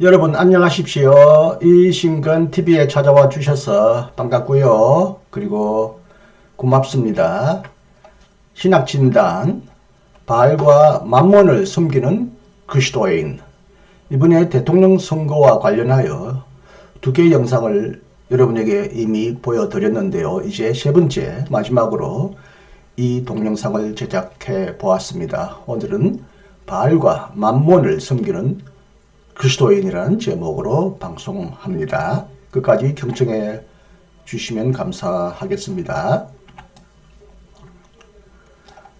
여러분 안녕하십시오. 이신근 TV에 찾아와 주셔서 반갑고요. 그리고 고맙습니다. 신학진단 바알과 만몬을 섬기는 그리스도인 이번에 대통령 선거와 관련하여 두 개의 영상을 여러분에게 이미 보여드렸는데요. 이제 세 번째 마지막으로 이 동영상을 제작해 보았습니다. 오늘은 바알과 만몬을 섬기는 그리스도인이라는 제목으로 방송합니다. 끝까지 경청해 주시면 감사하겠습니다.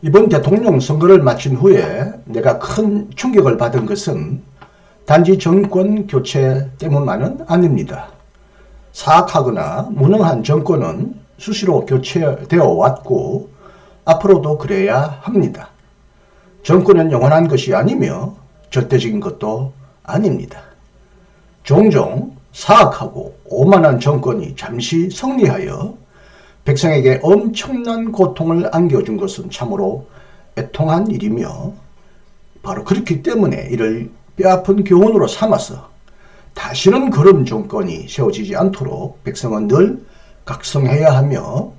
이번 대통령 선거를 마친 후에 내가 큰 충격을 받은 것은 단지 정권 교체 때문만은 아닙니다. 사악하거나 무능한 정권은 수시로 교체되어 왔고 앞으로도 그래야 합니다. 정권은 영원한 것이 아니며 절대적인 것도 아닙니다. 종종 사악하고 오만한 정권이 잠시 승리하여 백성에게 엄청난 고통을 안겨준 것은 참으로 애통한 일이며 바로 그렇기 때문에 이를 뼈아픈 교훈으로 삼아서 다시는 그런 정권이 세워지지 않도록 백성은 늘 각성해야 하며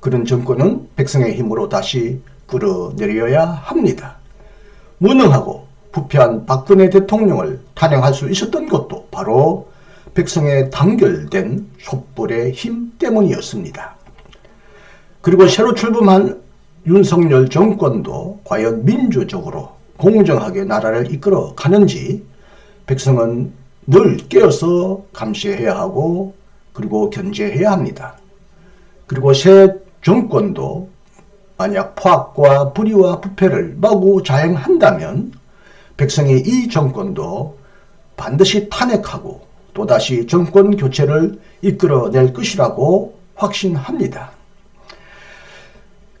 그런 정권은 백성의 힘으로 다시 끌어내려야 합니다. 무능하고 부패한 박근혜 대통령을 탄핵할 수 있었던 것도 바로 백성의 단결된 촛불의 힘 때문이었습니다. 그리고 새로 출범한 윤석열 정권도 과연 민주적으로 공정하게 나라를 이끌어 가는지 백성은 늘 깨어서 감시해야 하고 그리고 견제해야 합니다. 그리고 새 정권도 만약 포악과 불의와 부패를 마구 자행한다면 백성이 이 정권도 반드시 탄핵하고 또다시 정권 교체를 이끌어낼 것이라고 확신합니다.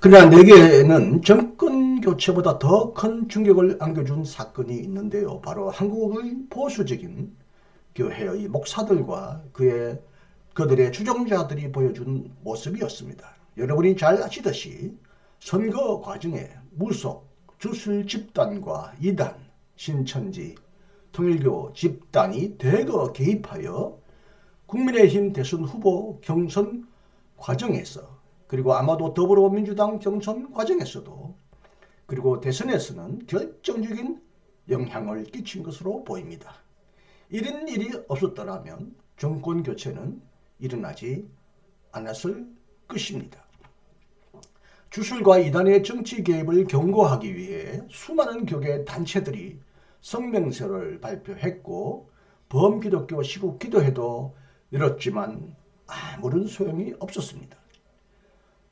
그러나 내게는 정권 교체보다 더 큰 충격을 안겨준 사건이 있는데요. 바로 한국의 보수적인 교회의 목사들과 그의 그들의 추종자들이 보여준 모습이었습니다. 여러분이 잘 아시듯이 선거 과정에 무속, 주술 집단과 이단, 신천지, 통일교 집단이 대거 개입하여 국민의힘 대선 후보 경선 과정에서 그리고 아마도 더불어민주당 경선 과정에서도 그리고 대선에서는 결정적인 영향을 끼친 것으로 보입니다. 이런 일이 없었더라면 정권 교체는 일어나지 않았을 것입니다. 주술과 이단의 정치 개입을 경고하기 위해 수많은 교계 단체들이 성명서를 발표했고 범기독교 시국 기도회도 열었지만 아무런 소용이 없었습니다.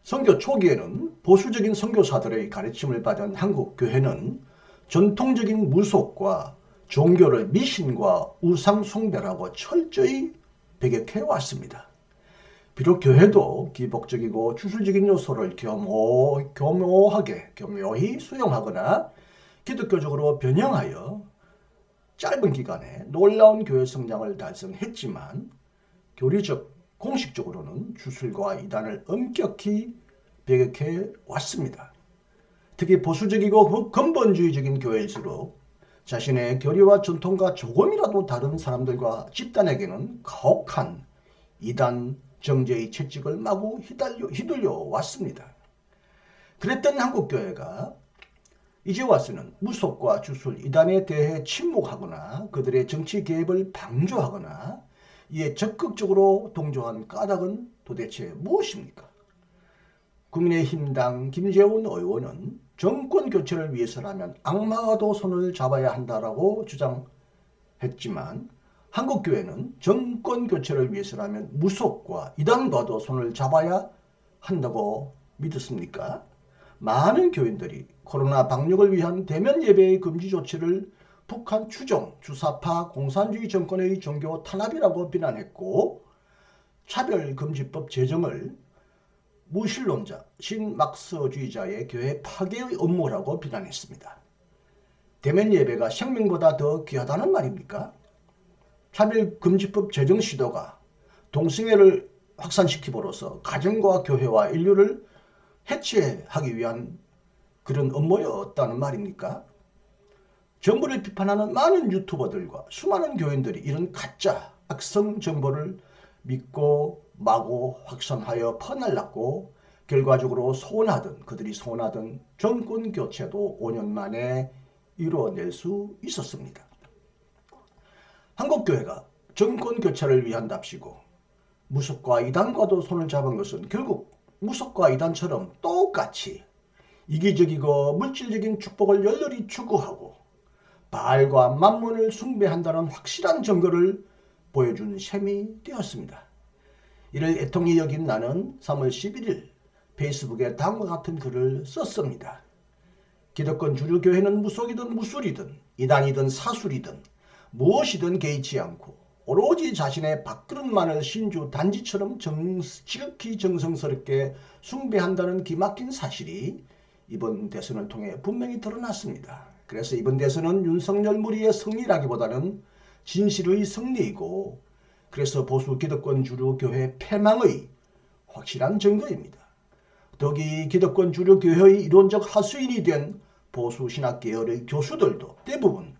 선교 초기에는 보수적인 선교사들의 가르침을 받은 한국 교회는 전통적인 무속과 종교를 미신과 우상 숭배라고 철저히 배격해 왔습니다. 비록 교회도 기복적이고 주술적인 요소를 교모, 교묘하게 교묘히 수용하거나 기독교적으로 변형하여 짧은 기간에 놀라운 교회 성장을 달성했지만 교리적 공식적으로는 주술과 이단을 엄격히 배격해 왔습니다. 특히 보수적이고 근본주의적인 교회일수록 자신의 교리와 전통과 조금이라도 다른 사람들과 집단에게는 가혹한 이단 정제의 채찍을 마구 휘둘려 왔습니다. 그랬던 한국교회가 이제 와서는 무속과 주술, 이단에 대해 침묵하거나 그들의 정치 개입을 방조하거나 이에 적극적으로 동조한 까닭은 도대체 무엇입니까? 국민의힘당 김재훈 의원은 정권 교체를 위해서라면 악마와도 손을 잡아야 한다라고 주장했지만 한국교회는 정권 교체를 위해서라면 무속과 이단과도 손을 잡아야 한다고 믿었습니까? 많은 교인들이 코로나 방역을 위한 대면 예배의 금지 조치를 북한 추종, 주사파 공산주의 정권의 종교 탄압이라고 비난했고 차별금지법 제정을 무신론자, 신막서주의자의 교회 파괴의 업무라고 비난했습니다. 대면 예배가 생명보다 더 귀하다는 말입니까? 차별금지법 제정 시도가 동성애를 확산시키므로써 가정과 교회와 인류를 해체하기 위한 그런 업무였다는 말입니까? 정부를 비판하는 많은 유튜버들과 수많은 교인들이 이런 가짜 악성 정보를 믿고 마구 확산하여 퍼날랐고 결과적으로 소원하던 그들이 소원하던 정권 교체도 5년 만에 이루어낼 수 있었습니다. 한국교회가 정권 교체를 위한답시고 무속과 이단과도 손을 잡은 것은 결국 무속과 이단처럼 똑같이 이기적이고 물질적인 축복을 열렬히 추구하고 바알과 만문을 숭배한다는 확실한 증거를 보여준 셈이 되었습니다. 이를 애통히 여긴 나는 3월 11일 페이스북에 다음과 같은 글을 썼습니다. 기독권 주류 교회는 무속이든 무술이든 이단이든 사술이든 무엇이든 개의치 않고 오로지 자신의 밥그릇만을 신주 단지처럼 정, 지극히 정성스럽게 숭배한다는 기막힌 사실이 이번 대선을 통해 분명히 드러났습니다. 그래서 이번 대선은 윤석열 무리의 승리라기보다는 진실의 승리이고 그래서 보수 기득권 주류 교회 패망의 확실한 증거입니다. 덕이 기득권 주류 교회의 이론적 하수인이 된 보수 신학 계열의 교수들도 대부분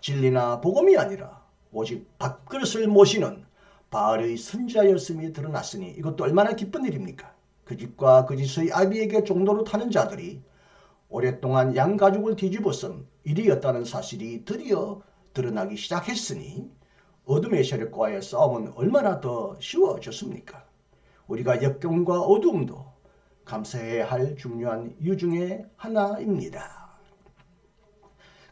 진리나 복음이 아니라 오직 밥그릇을 모시는 바알의 선자였음이 드러났으니 이것도 얼마나 기쁜 일입니까? 그 집과 그 집의 아비에게 종로로 타는 자들이 오랫동안 양가죽을 뒤집어 쓴 일이었다는 사실이 드디어 드러나기 시작했으니 어둠의 세력과의 싸움은 얼마나 더 쉬워졌습니까? 우리가 역경과 어둠도 감사해야 할 중요한 이유 중에 하나입니다.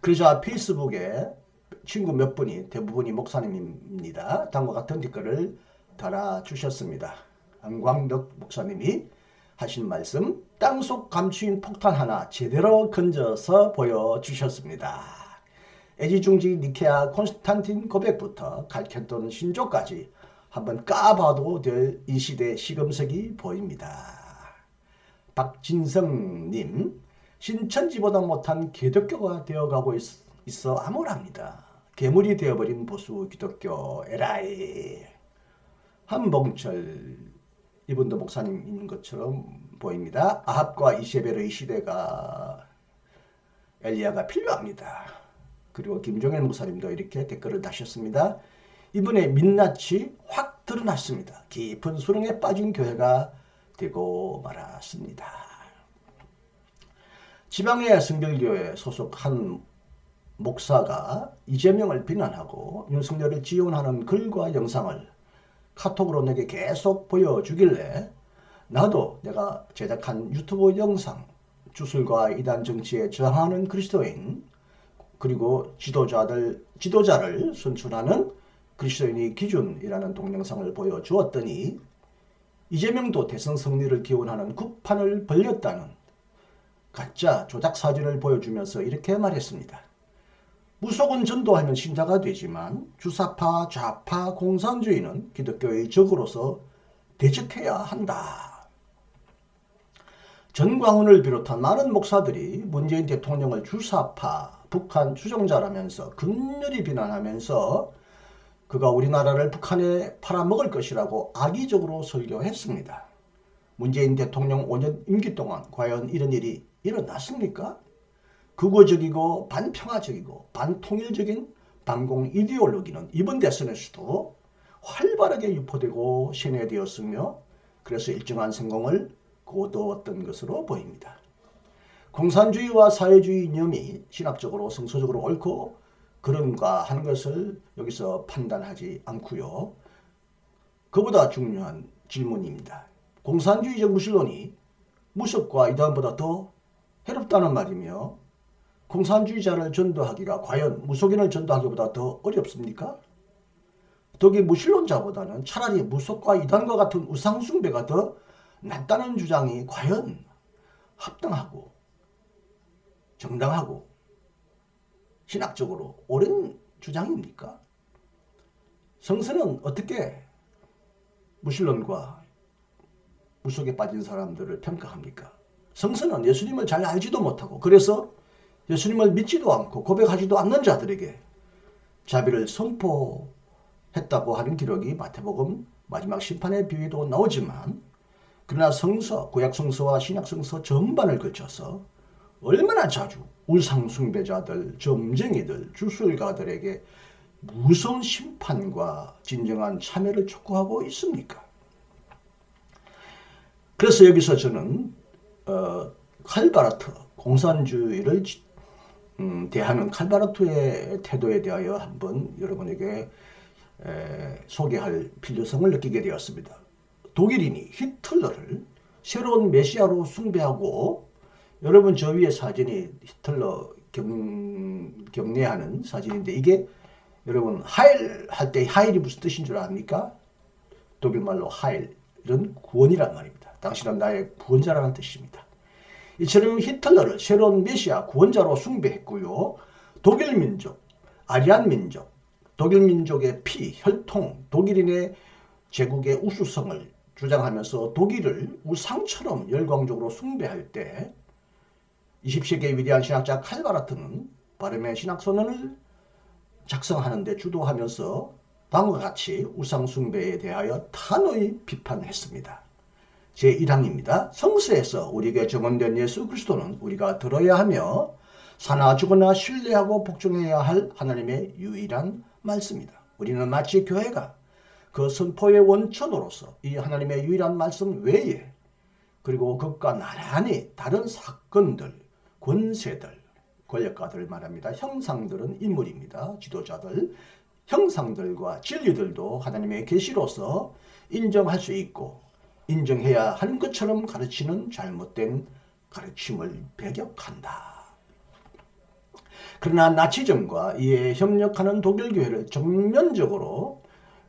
그러자 페이스북에 친구 몇 분이 대부분이 목사님입니다. 다음과 같은 댓글을 달아주셨습니다. 안광덕 목사님이 하신 말씀 땅속 감추인 폭탄 하나 제대로 건져서 보여주셨습니다. 애지중지 니케아 콘스탄틴 고백부터 갈켰던 신조까지 한번 까봐도 될 이 시대 시금석이 보입니다. 박진성님 신천지보다 못한 기독교가 되어가고 있, 있어 암울합니다. 괴물이 되어버린 보수 기독교 에라이 한봉철 이분도 목사님인 것처럼 보입니다. 아합과 이세벨의 시대가 엘리야가 필요합니다. 그리고 김종현 목사님도 이렇게 댓글을 다셨습니다. 이번에 민낯이 확 드러났습니다. 깊은 수렁에 빠진 교회가 되고 말았습니다. 지방의 성결교회 소속 한 목사가 이재명을 비난하고 윤석열을 지원하는 글과 영상을 카톡으로 내게 계속 보여주길래 나도 내가 제작한 유튜브 영상 주술과 이단 정치에 저항하는 그리스도인 그리고 지도자들 지도자를 선출하는 그리스도인의 기준이라는 동영상을 보여주었더니 이재명도 대선 승리를 기원하는 국판을 벌렸다는 가짜 조작 사진을 보여주면서 이렇게 말했습니다. 무속은 전도하면 신자가 되지만 주사파, 좌파, 공산주의는 기독교의 적으로서 대적해야 한다. 전광훈을 비롯한 많은 목사들이 문재인 대통령을 주사파, 북한 추종자라면서 극렬히 비난하면서 그가 우리나라를 북한에 팔아먹을 것이라고 악의적으로 설교했습니다. 문재인 대통령 5년 임기 동안 과연 이런 일이 일어났습니까? 극우적이고 반평화적이고 반통일적인 반공 이데올로기는 이번 대선에서도 활발하게 유포되고 신뢰되었으며 그래서 일정한 성공을 거두었던 것으로 보입니다. 공산주의와 사회주의 이념이 신학적으로 성서적으로 옳고 그런가 하는 것을 여기서 판단하지 않고요. 그보다 중요한 질문입니다. 공산주의적 무신론이 무속과 이단보다 더 해롭다는 말이며 공산주의자를 전도하기가 과연 무속인을 전도하기보다 더 어렵습니까? 독일 무신론자보다는 차라리 무속과 이단과 같은 우상숭배가 더 낫다는 주장이 과연 합당하고 정당하고 신학적으로 옳은 주장입니까? 성서는 어떻게 무신론과 무속에 빠진 사람들을 평가합니까? 성서는 예수님을 잘 알지도 못하고 그래서 예수님을 믿지도 않고 고백하지도 않는 자들에게 자비를 선포했다고 하는 기록이 마태복음 마지막 심판의 비유에도 나오지만 그러나 성서, 구약 성서와 신약 성서 전반을 걸쳐서 얼마나 자주 우상 숭배자들, 점쟁이들, 주술가들에게 무서운 심판과 진정한 참여를 촉구하고 있습니까? 그래서 여기서 저는 어, 칼바르트 공산주의를 음, 대하는 칼바르트의 태도에 대하여 한번 여러분에게 에, 소개할 필요성을 느끼게 되었습니다. 독일인이 히틀러를 새로운 메시아로 숭배하고 여러분 저 위에 사진이 히틀러 경, 경례하는 사진인데 이게 여러분 하일 할 때 하일이 무슨 뜻인 줄 압니까? 독일말로 하일 이런 구원이란 말입니다. 당신은 나의 구원자라는 뜻입니다. 이처럼 히틀러를 새로운 메시아 구원자로 숭배했고요. 독일 민족, 아리안 민족, 독일 민족의 피, 혈통, 독일인의 제국의 우수성을 주장하면서 독일을 우상처럼 열광적으로 숭배할 때 20세기의 위대한 신학자 칼바라트는 바름의 신학선언을 작성하는 데 주도하면서 다음과 같이 우상숭배에 대하여 단호히 비판했습니다. 제1항입니다. 성서에서 우리에게 정언된 예수 그리스도는 우리가 들어야 하며 사나 죽거나 신뢰하고 복종해야 할 하나님의 유일한 말씀이다. 우리는 마치 교회가 그 선포의 원천으로서 이 하나님의 유일한 말씀 외에 그리고 그것과 나란히 다른 사건들, 권세들, 권력가들 말합니다. 형상들은 인물입니다. 지도자들, 형상들과 진리들도 하나님의 계시로서 인정할 수 있고 인정해야 하는 것처럼 가르치는 잘못된 가르침을 배격한다. 그러나 나치즘과 이에 협력하는 독일 교회를 정면적으로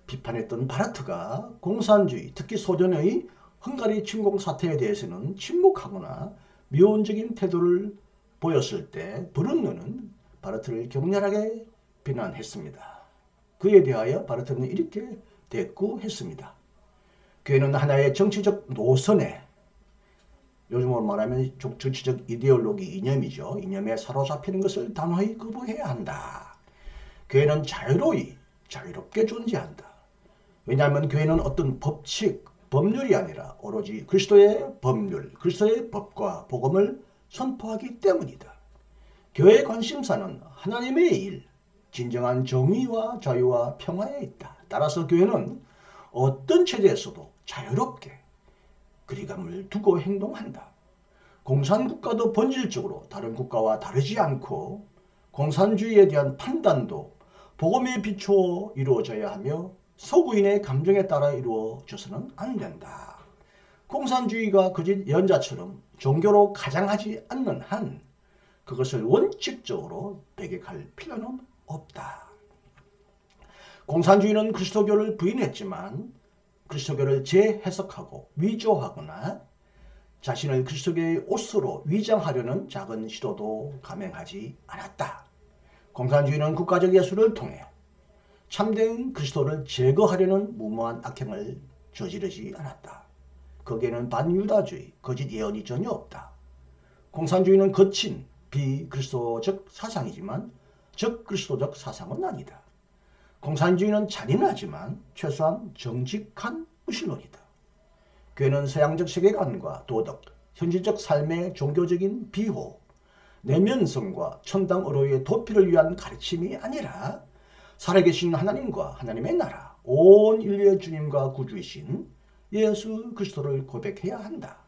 비판했던 바르트가 공산주의, 특히 소련의 헝가리 침공 사태에 대해서는 침묵하거나 미온적인 태도를 보였을 때 브룬너는 바르트를 격렬하게 비난했습니다. 그에 대하여 바르트는 이렇게 대꾸했습니다. 교회는 하나의 정치적 노선에 요즘으로 말하면 정치적 이데올로기 이념이죠. 이념에 사로잡히는 것을 단호히 거부해야 한다. 교회는 자유로이 자유롭게 존재한다. 왜냐하면 교회는 어떤 법칙, 법률이 아니라 오로지 그리스도의 법률, 그리스도의 법과 복음을 선포하기 때문이다. 교회의 관심사는 하나님의 일, 진정한 정의와 자유와 평화에 있다. 따라서 교회는 어떤 체제에서도 자유롭게 거리감을 두고 행동한다. 공산국가도 본질적으로 다른 국가와 다르지 않고 공산주의에 대한 판단도 복음에 비추어 이루어져야 하며 소구인의 감정에 따라 이루어져서는 안 된다. 공산주의가 그짓 연자처럼 종교로 가장하지 않는 한 그것을 원칙적으로 배격할 필요는 없다. 공산주의는 그리스도교를 부인했지만 그리스도교를 재해석하고 위조하거나 자신을 그리스도교의 옷으로 위장하려는 작은 시도도 감행하지 않았다. 공산주의는 국가적 예술을 통해 참된 그리스도를 제거하려는 무모한 악행을 저지르지 않았다. 거기에는 반유다주의, 거짓 예언이 전혀 없다. 공산주의는 거친 비그리스도적 사상이지만 적그리스도적 사상은 아니다. 공산주의는 잔인하지만 최소한 정직한 무신론이다. 교회는 서양적 세계관과 도덕, 현실적 삶의 종교적인 비호, 내면성과 천당 어로의 도피를 위한 가르침이 아니라 살아계신 하나님과 하나님의 나라, 온 인류의 주님과 구주이신 예수 그리스도를 고백해야 한다.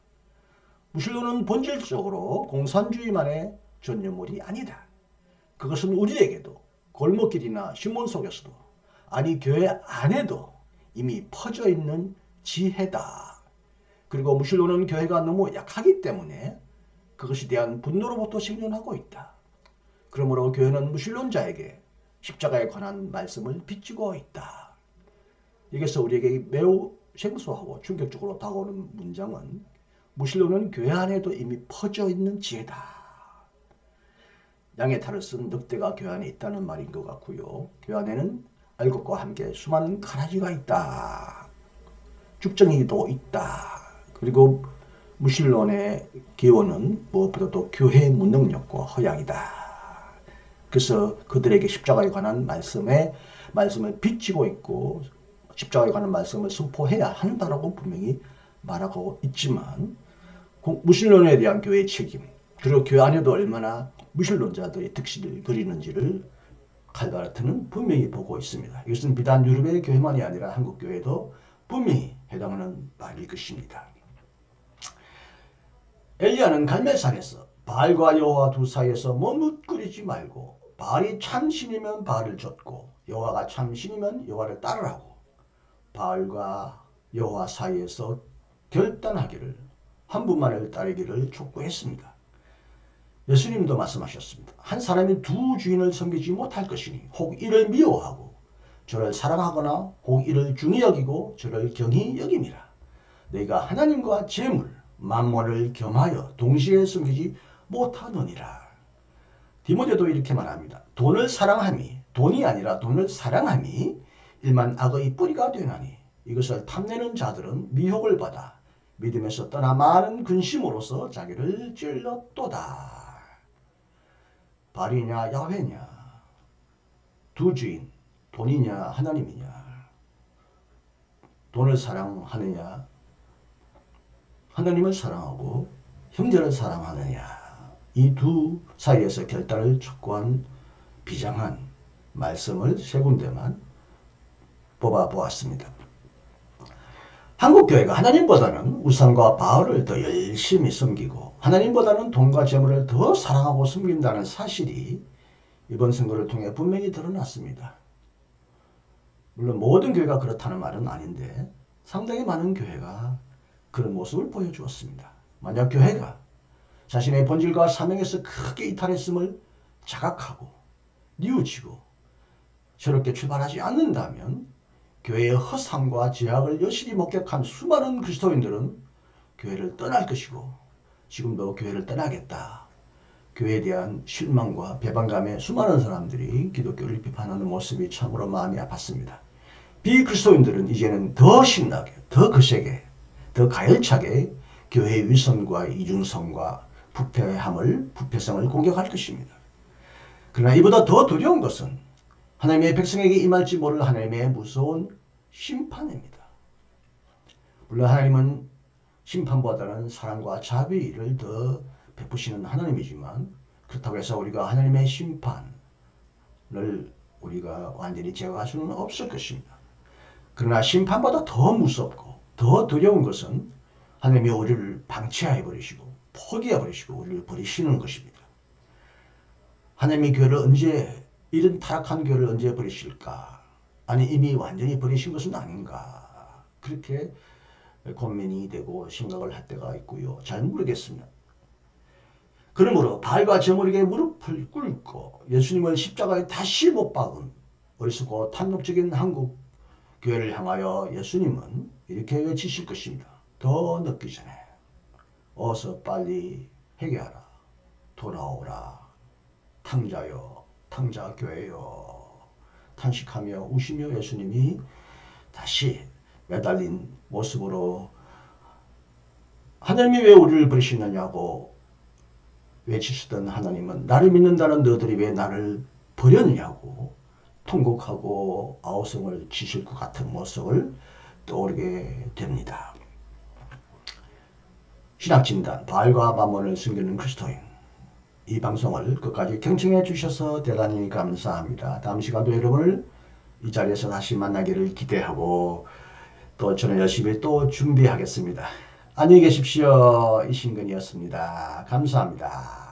무신론은 본질적으로 공산주의만의 전유물이 아니다. 그것은 우리에게도 골목길이나 신문 속에서도 아니 교회 안에도 이미 퍼져 있는 지혜다. 그리고 무신론은 교회가 너무 약하기 때문에 그것에 대한 분노로부터 생존하고 있다. 그러므로 교회는 무신론자에게 십자가에 관한 말씀을 비추고 있다. 여기서 우리에게 매우 생소하고 충격적으로 다가오는 문장은 무신론은 교회 안에도 이미 퍼져 있는 지혜다. 양의 탈을 쓴 늑대가 교회 안에 있다는 말인 것 같고요. 교회 안에는 알곡과 함께 수많은 가라지가 있다. 죽정이도 있다. 그리고 무신론의 기원은 무엇보다도 교회의 무능력과 허양이다. 그래서 그들에게 십자가에 관한 말씀에 말씀을 비치고 있고 십자가에 관한 말씀을 선포해야 한다라고 분명히 말하고 있지만 무신론에 대한 교회의 책임, 주로 교회 안에도 얼마나 무신론자들이 득실을 그리는지를 칼바르트는 분명히 보고 있습니다. 이것은 비단 유럽의 교회만이 아니라 한국 교회도 분명히 해당하는 말일 것입니다. 엘리야는 갈멜산에서 바알과 여호와 두 사이에서 머뭇거리지 말고 바알이 참신이면 바알을 좇고 여호와가 참신이면 여호와를 따르라고 바알과 여호와 사이에서 결단하기를 한 분만을 따르기를 촉구했습니다. 예수님도 말씀하셨습니다. 한 사람이 두 주인을 섬기지 못할 것이니 혹 이를 미워하고 저를 사랑하거나 혹 이를 중히 여기고 저를 경히 여김이라. 내가 하나님과 재물, 만물을 겸하여 동시에 섬기지 못하느니라. 디모데도 이렇게 말합니다. 돈을 사랑함이 돈이 아니라 돈을 사랑함이 일만 악의 뿌리가 되나니 이것을 탐내는 자들은 미혹을 받아 믿음에서 떠나 많은 근심으로서 자기를 찔렀도다. 발이냐 야훼냐? 두 주인 돈이냐 하나님이냐? 돈을 사랑하느냐? 하나님을 사랑하고 형제를 사랑하느냐? 이 두 사이에서 결단을 촉구한 비장한 말씀을 세 군데만 뽑아 보았습니다. 한국 교회가 하나님보다는 우상과 바알을 더 열심히 섬기고 하나님보다는 돈과 재물을 더 사랑하고 섬긴다는 사실이 이번 선거를 통해 분명히 드러났습니다. 물론 모든 교회가 그렇다는 말은 아닌데 상당히 많은 교회가 그런 모습을 보여주었습니다. 만약 교회가 자신의 본질과 사명에서 크게 이탈했음을 자각하고 뉘우치고 저렇게 출발하지 않는다면 교회의 허상과 제약을 여실히 목격한 수많은 그리스도인들은 교회를 떠날 것이고 지금도 교회를 떠나겠다. 교회에 대한 실망과 배반감에 수많은 사람들이 기독교를 비판하는 모습이 참으로 마음이 아팠습니다. 비그리스도인들은 이제는 더 신나게, 더 거세게, 더 가열차게 교회의 위선과 이중성과 부패함을, 부패성을 공격할 것입니다. 그러나 이보다 더 두려운 것은 하나님의 백성에게 임할지 모를 하나님의 무서운 심판입니다. 물론 하나님은 심판보다는 사랑과 자비를 더 베푸시는 하나님이지만 그렇다고 해서 우리가 하나님의 심판을 우리가 완전히 제어할 수는 없을 것입니다. 그러나 심판보다 더 무섭고 더 두려운 것은 하나님이 우리를 방치해 버리시고 포기해 버리시고 우리를 버리시는 것입니다. 하나님이 교회를 언제 이런 타락한 교회를 언제 버리실까? 아니 이미 완전히 버리신 것은 아닌가? 그렇게 고민이 되고 생각을 할 때가 있고요. 잘 모르겠습니다. 그러므로 발과 저물에게 무릎을 꿇고 예수님을 십자가에 다시 못 박은 어리석고 탐욕적인 한국 교회를 향하여 예수님은 이렇게 외치실 것입니다. 더 늦기 전에 어서 빨리 회개하라. 돌아오라. 탕자여, 탕자 교회여. 탄식하며 우시며 예수님이 다시 매달린 모습으로 하나님이 왜 우리를 버리시느냐고 외치시던 하나님은 나를 믿는다는 너들이 왜 나를 버렸냐고 통곡하고 아우성을 치실 것 같은 모습을 떠오르게 됩니다. 신학진단 바알과 마몬을 숨기는 그리스도인 이 방송을 끝까지 경청해 주셔서 대단히 감사합니다. 다음 시간도 여러분을 이 자리에서 다시 만나기를 기대하고 또 저는 열심히 또 준비하겠습니다. 안녕히 계십시오. 이신근이었습니다. 감사합니다.